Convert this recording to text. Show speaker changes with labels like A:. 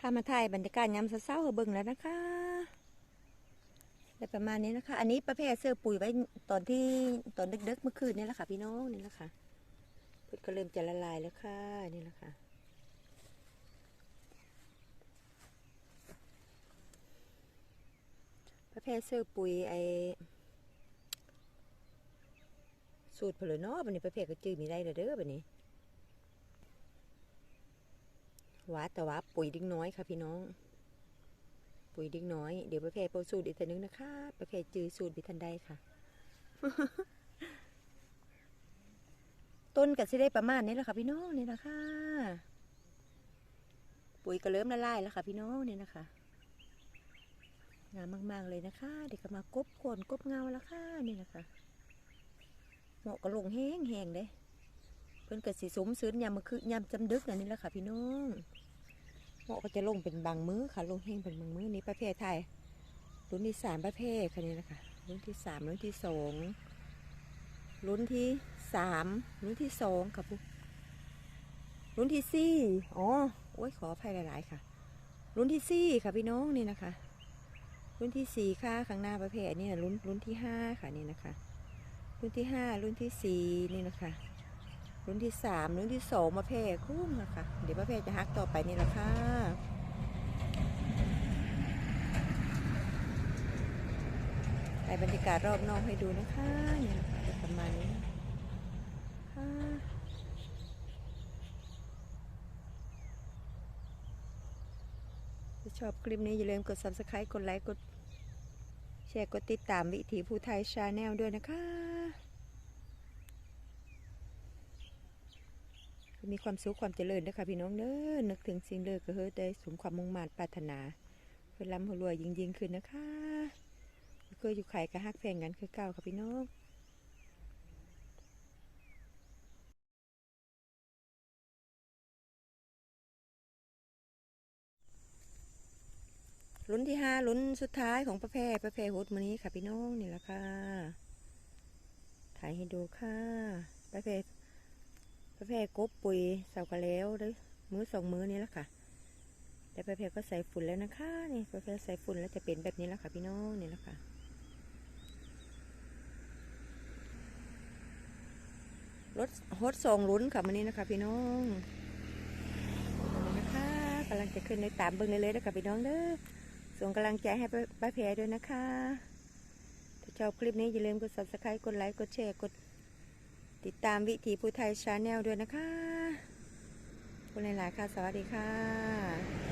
A: พามาถ่ายบรรยากาศยามเช้าๆให้เบิ่งแล้วนะคะได้ประมาณนี้นะคะ อันนี้ประเภทเสื้อปุ๋ยไว้ตอนที่ตอนดึกๆเมื่อคืนนี่แหละค่ะ พี่น้องนี่แหละค่ะพิ่นก็เริ่มจะละลายแล้วค่ะนี่แหละค่ะประเภทเสื้อปุ๋ยไอสูตรเพลเนาะบันนี้ประเภทก็จื้อมีได้เด้อบันนี้ วาแต่ว่าปุ๋ยดิ้งน้อยค่ะพี่น้อง ปุ๋ยดิ้งน้อย เดี๋ยวไประเภทโปรสูตรอีกทีนึงนะคะไประเภทจื้อสูตรบิทันได้ค่ะ ต้นก็สิได้ประมาณนี้แหละค่ะ พี่น้องนี่นะคะ ปุ๋ยก็เริ่มละลายแล้วค่ะ พี่น้องนี่นะคะงามมาก ๆ เลยนะคะ เด็กก็มากบโคนกบเงาแล้วค่ะนี่นะคะเหมาะกับลงแห้งแห้งๆเด้เพิ่นก็สิสมซื้นยามมื้อคืนยามจำดึกนั่นนี่แหละค่ะ พี่น้องเหมาะก็จะลงเป็นบางมื้อค่ะ ลงแห้งเป็นบางมื้อนี้ประเภทไทยรุ่นที่สามประเภทค่ะนี่นะคะรุ่นที่สามรุ่นที่สองรุ่นที่สามรุ่นที่สองค่ะปุ๊รุ่นที่สี่อ๋อโอ้ยขออภัยหลาย ๆ ค่ะ รุ่นที่สี่ค่ะพี่น้องนี่นะคะ รุ่นที่สี่ค่ะข้างหน้าประเภทนี่นะรุ่นรุ่นที่ห้าค่ะนี่นะคะ รุ่นที่ห้ารุ่นที่สี่นี่นะคะ รุ่นที่สามรุ่นที่สองประเภทคุ้มนะคะเดี๋ยวประเภทจะฮักต่อไปนี่แหละค่ะถ่ายบรรยากาศรอบนอกให้ดูนะคะนี่นะคะจะประมาณนี้ค่ะถ้าชอบคลิปนี้อย่าลืมกด subscribe กดไลค์กดแชร์กดติดตามวิถีผู้ไทยชาแนลด้วยนะคะ มีความสุขความเจริญนะคะพี่น้องเด้อนึกถึงสิ่งเลิกก็เฮ้ได้สมความมุ่งมั่นปรารถนาเพื่อร่ำเพื่อรวยยิ่งยิ่งขึ้นนะคะเคยอยู่ไข่กระฮักแพงกันคือเก่าค่ะพี่น้องลุ้นที่ห้าลุ้นสุดท้ายของประเภทประเภทฮุดมื้อนี้ค่ะพี่น้องนี่แหละค่ะ ถ่ายให้ดูค่ะประเภท ประเภทกบปุ๋ยเสากระแล้วด้อมือสองมือนี้แหละค่ะแต่ประเภทก็ใส่ฝุ่นแล้วนะคะนี่ประเภทใส่ฝุ่นแล้วจะเป็นแบบนี้แหละค่ะพี่น้องนี่แหละค่ะรถฮดส่งลุ้นค่ะมื้อนี้นะคะ พี่น้องนี่นะคะกำลังจะขึ้นในตามเบิ้งเลยเลยนะคะพี่น้องเด้อส่งกำลังใจให้ป้าแพรด้วยนะคะถ้าชอบคลิปนี้อย่าลืมกด subscribe กดไลค์กดแชร์กด ติดตามวิถีผู้ไทยชาแนลด้วยนะคะคุณหลาย ๆ ค่ะ สวัสดีค่ะ